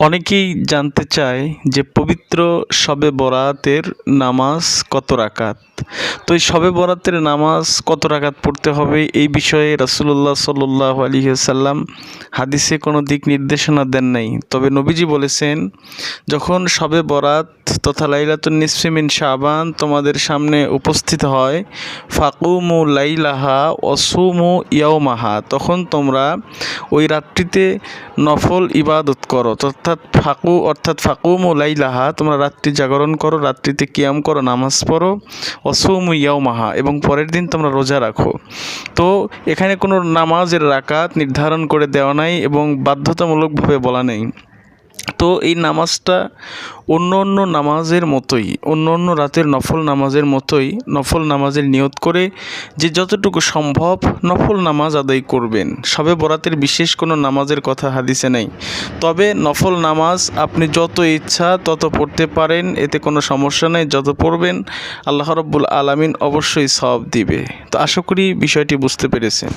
অনেকেই জানতে চায় যে পবিত্র শবে বরাতের নামাজ কত রাকাত। তো এই শবে বরাতের নামাজ কত রাকাত পড়তে হবে? এই বিষয়ে রাসুল্লাহ সাল্লাহ আলী সাল্লাম হাদিসে কোনো দিক নির্দেশনা দেন নাই। তবে নবীজি বলেছেন, যখন শবে বরাত তথা লাইলাতুন নিসফিমিন শাবান তোমাদের সামনে উপস্থিত হয়, ফাকুমু লাইলাহা অসুমু ইয়াওমাহা, তখন তোমরা ওই রাত্রিতে নফল ইবাদত করো। অর্থাৎ ফাকু, অর্থাৎ ফাকুমু লাইলাহা, তোমরা রাত্রি জাগরণ করো, রাত্রিতে কিয়াম করো, নামাজ পড়ো অসুমু ইয়াওমাহা এবং পরের দিন তোমরা রোজা রাখো। তো এখানে কোনো নামাজের রাকাত নির্ধারণ করে দেওয়া নাই এবং বাধ্যতামূলকভাবে বলা নেই। তো এই নামাজটা অন্য অন্য নামাজের মতোই, অন্য অন্য রাতের নফল নামাজের মতোই, নফল নামাজের নিয়ত করে যে যতটুকু সম্ভব নফল নামাজ আদায় করবেন। সবে বরাতের বিশেষ কোনো নামাজের কথা হাদিসে নেই। তবে নফল নামাজ আপনি যত ইচ্ছা তত পড়তে পারেন, এতে কোনো সমস্যা নেই, যত পড়বেন আল্লাহ রব্বুল আলামিন অবশ্যই সব দিবে। তো আশা করি বিষয়টি বুঝতে পেরেছেন।